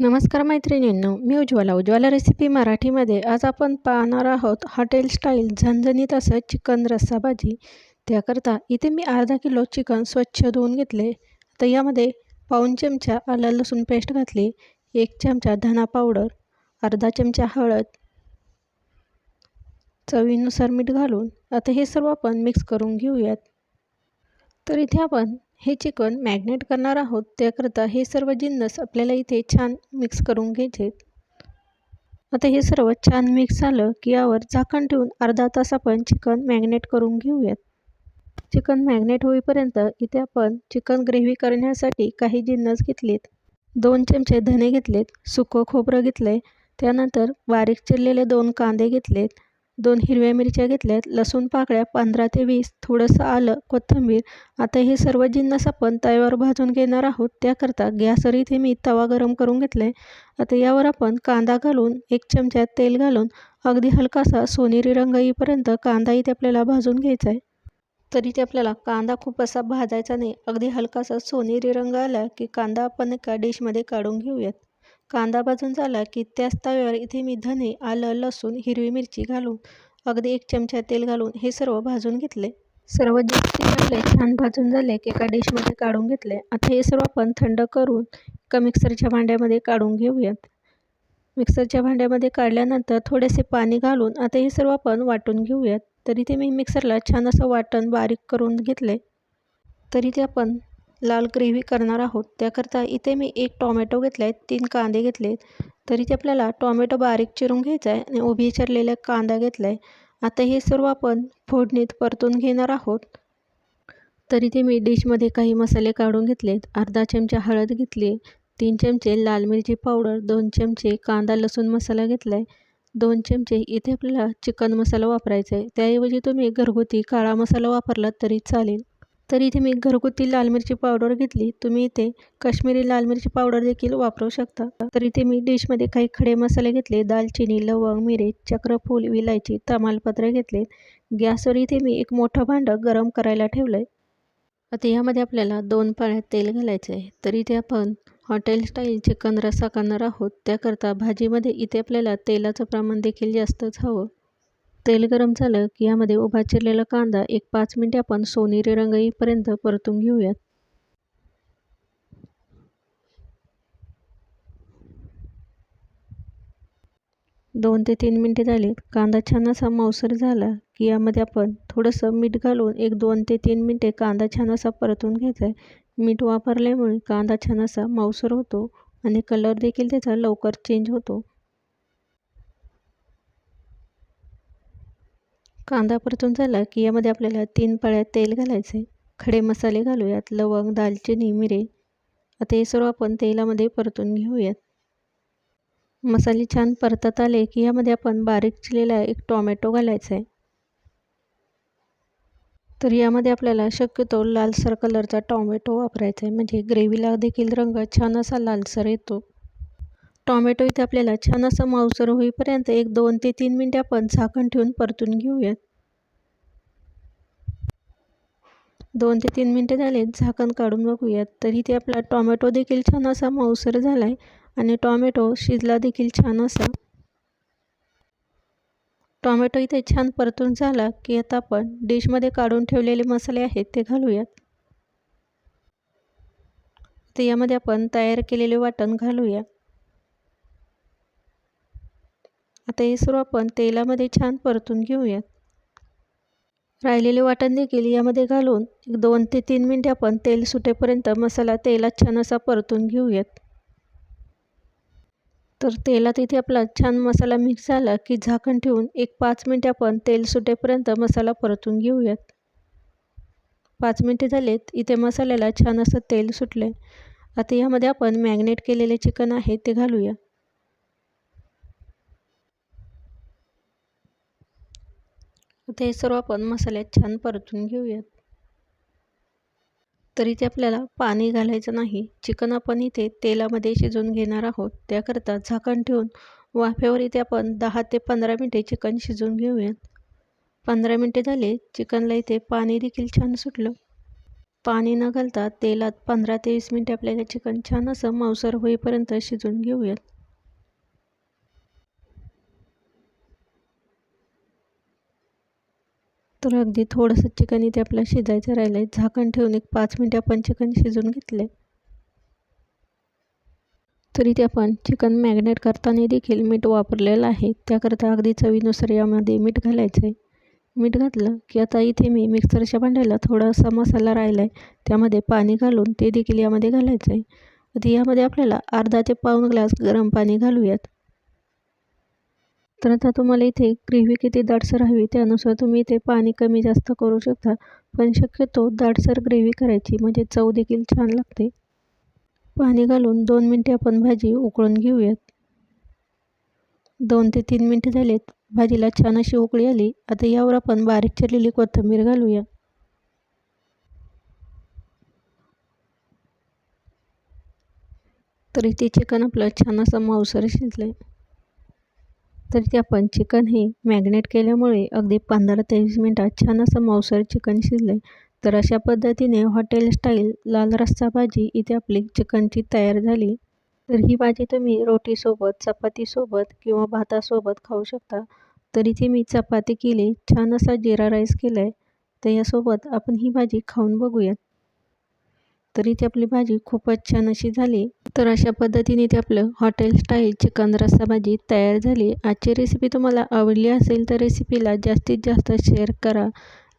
नमस्कार मैत्रिणींनो मी उज्ज्वला. उज्ज्वला रेसिपी मराठीमध्ये आज आपण पाहणार आहोत हॉटेल स्टाईल झणझणीत असं चिकन रस्सा भाजी. त्याकरता इथे मी अर्धा किलो चिकन स्वच्छ धुवून घेतले. तर यामध्ये पाऊन चमचा आलं लसूण पेस्ट घातली एक चमचा धना पावडर अर्धा चमचा हळद चवीनुसार मीठ घालून. आता हे सर्व आपण मिक्स करून घेऊयात. तर इथे आपण हे चिकन मॅग्नेट करणार आहोत. त्याकरता हे सर्व जिन्नस आपल्याला इथे छान मिक्स करून घ्यायचे आता हे सर्व छान मिक्स झालं की यावर झाकण ठेवून अर्धा तास आपण चिकन मॅग्नेट करून घेऊयात. चिकन मॅग्नेट होईपर्यंत इथे आपण चिकन ग्रेव्ही करण्यासाठी काही जिन्नस घेतलेत. दोन चमचे धने घेतलेत सुकं खोबरं घेतलं त्यानंतर बारीक चिरलेले दोन कांदे घेतलेत. दोन हिरव्या मिरच्या घेतल्यात लसूण पाकळ्या पंधरा ते वीस थोडंसं आलं कोथिंबीर. आता हे सर्व जिन्नस आपण तव्यावर भाजून घेणार आहोत. त्याकरता गॅसवर इथे मी तवा गरम करून घेतला आहे आता यावर आपण कांदा घालून एक चमच्यात तेल घालून अगदी हलकासा सोनेरी रंग येईपर्यंत कांदा इथे आपल्याला भाजून घ्यायचा आहे तरी ते आपल्याला कांदा खूप असा भाजायचा नाही. अगदी हलकासा सोनेरी रंग आला की कांदा आपण एका डिशमध्ये काढून घेऊयात. कांदा भाजून झाला की त्याच तव्यावर इथे मी धने आलं लसूण हिरवी मिरची घालून अगदी एक चमचा तेल घालून हे सर्व भाजून घेतले. सर्व जे छान भाजून झाले की एका डिशमध्ये काढून घेतले. आता हे सर्व आपण थंड करून एका मिक्सरच्या भांड्यामध्ये काढून घेऊयात. मिक्सरच्या भांड्यामध्ये काढल्यानंतर थोडेसे पाणी घालून आता हे सर्व आपण वाटून घेऊयात. तरी ते मी मिक्सरला छान असं वाटण बारीक करून घेतले. तरी ते आपण लाल ग्रेव्ही करणार आहोत. त्याकरता इथे मी एक टॉमॅटो घेतला आहे तीन कांदे घेतले. आहेत तरी ते आपल्याला टॉमॅटो बारीक चिरून घ्यायचा आहे आणि उभी चिरलेला कांदा घेतला आहे आता हे सर्व आपण फोडणीत परतून घेणार आहोत. तरी ते मी डिशमध्ये काही मसाले काढून घेतलेत. अर्धा चमचा हळद घेतली तीन चमचे लाल मिरची पावडर दोन चमचे कांदा लसूण मसाला घेतला आहे दोन चमचे इथे आपल्याला चिकन मसाला वापरायचा आहे त्याऐवजी तुम्ही घरगुती काळा मसाला वापरला तरी चालेल. तर इथे मी घरगुती लाल मिरची पावडर घेतली. तुम्ही इथे काश्मीरी लाल मिरची पावडर देखील वापरू शकता. तर इथे मी डिशमध्ये काही खडे मसाले घेतले दालचिनी लवंग मिरे चक्रफूल विलायची तमालपत्र घेतले. गॅसवर इथे मी एक मोठं भांडं गरम करायला ठेवलं आहे आता यामध्ये आपल्याला दोन पाळ्यात तेल घालायचं आहे. तर इथे आपण हॉटेल स्टाईल चिकन रस्सा करणार आहोत. त्याकरता भाजीमध्ये इथे आपल्याला तेलाचं प्रमाण देखील जास्तच हवं. तेल गरम झालं की यामध्ये उभा चिरलेला कांदा एक पाच मिनिटे आपण सोनेरी रंग येईपर्यंत परतून घेऊयात. दोन ते तीन मिनटे झालीत. कांदा छान असा मांसर झाला की यामध्ये आपण थोडंसं मीठ घालून एक दोन ते तीन मिनटे कांदा छान असा परतून घ्यायचा आहे मीठ वापरल्यामुळे कांदा छान असा मांसर होतो आणि कलर देखील त्याचा लवकर चेंज होतो. कांदा परतून झाला की यामध्ये आपल्याला तीन पळ्या तेल घालायचे. खडे मसाले घालूयात लवंग दालचिनी मिरे. आता हे सर्व आपण तेलामध्ये परतून घेऊयात. मसाले छान परतत आले की यामध्ये आपण बारीक चिरलेला एक टॉमॅटो घालायचा आहे. तर यामध्ये आपल्याला शक्यतो लालसर कलरचा टॉमॅटो वापरायचा आहे. म्हणजे ग्रेव्हीला देखील रंग छान असा लालसर येतो. टॉमॅटो इथे आपल्याला छान असं मावसर होईपर्यंत एक दोन ते तीन मिनटे आपण झाकण ठेवून परतून घेऊयात. दोन ते तीन मिनटे झाले झाकण काढून बघूयात. तरी इथे आपला टॉमॅटो देखील छान असा मऊसर झाला आहे आणि टॉमॅटो शिजला देखील छान असा. टॉमॅटो इथे छान परतून झाला की आता आपण डिशमध्ये काढून ठेवलेले मसाले आहेत ते घालूयात. तर यामध्ये आपण तयार केलेले वाटण घालूया. आता हे सर्व आपण तेलामध्ये छान परतून घेऊयात. राहिलेले वाटण देखील यामध्ये घालून एक दोन ते तीन मिनटे आपण तेल सुटेपर्यंत मसाला तेलात छान असा परतून घेऊयात. तर तेलात इथे आपला छान मसाला मिक्स झाला की झाकण ठेवून एक पाच मिनटे आपण तेल सुटेपर्यंत मसाला परतून घेऊयात. पाच मिनटे झालेत इथे मसाल्याला छान असं तेल सुटले आता यामध्ये आपण मॅग्नेट केलेले चिकन आहे ते घालूया. ते सर्व आपण मसाल्यात छान परतून घेऊयात. तरी ते आपल्याला पाणी घालायचं नाही. चिकन आपण इथे तेलामध्ये शिजवून घेणार आहोत. त्याकरता झाकण ठेवून वाफेवर इथे आपण दहा ते पंधरा मिनटे चिकन शिजवून घेऊयात. पंधरा मिनटे झाले चिकनला इथे पाणी देखील छान सुटलं. पाणी न घालता तेलात पंधरा ते वीस मिनटे आपल्याला चिकन छान असं मांसर होईपर्यंत शिजवून घेऊयात. तर अगदी थोडंसं चिकन इथे आपलं शिजायचं राहिलं आहे झाकण ठेवून एक पाच मिनटं आपण चिकन शिजवून घेतले तर इथे आपण चिकन मॅग्नेट करताना देखील मीठ वापरलेलं आहे. त्याकरता अगदी चवीनुसार यामध्ये मीठ घालायचं आहे मीठ घातलं की आता इथे मी मिक्सरच्या भांड्याला थोडासा मसाला राहिला आहे त्यामध्ये पाणी घालून ते देखील यामध्ये घालायचं आहे आता यामध्ये आपल्याला अर्धा ते पाऊण ग्लास गरम पाणी घालूयात. तर आता तुम्हाला इथे ग्रेव्ही किती दाटसर हवी त्यानुसार तुम्ही इथे पाणी कमी जास्त करू शकता. पण शक्यतो दाटसर ग्रेव्ही करायची म्हणजे चव देखील छान लागते. पाणी घालून दोन मिनटे आपण भाजी उकळून घेऊयात. दोन ते तीन मिनटे झालेत. भाजीला छान अशी उकळी आली. आता यावर आपण बारीक चिरलेली कोथिंबीर घालूया. तर इथे चिकन आपलं छान असं मांसर शिजलं आहे तर ते आपण चिकन हे मॅग्नेट केल्यामुळे अगदी पंधरा ते वीस मिनटात छान असं मऊसर चिकन शिजलं आहे तर अशा पद्धतीने हॉटेल स्टाईल लाल रस्सा भाजी इथे आपली चिकनची तयार झाली. तर ही भाजी तुम्ही रोटीसोबत चपातीसोबत किंवा भातासोबत खाऊ शकता. तर इथे मी चपाती केली छान असा जिरा राईस केला आहे तर यासोबत आपण ही भाजी खाऊन बघूयात. तर इथे आपली भाजी खूपच छान अशी झाली. तर अशा पद्धतीने ते आपलं हॉटेल स्टाईल चिकन रस्सा भाजी तयार झाली. आजची रेसिपी तुम्हाला आवडली असेल तर रेसिपीला जास्तीत जास्त शेअर करा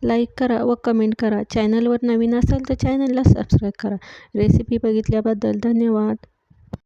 लाईक करा व कमेंट करा. चॅनलवर नवीन असाल तर चॅनलला सबस्क्राईब करा. रेसिपी बघितल्याबद्दल धन्यवाद.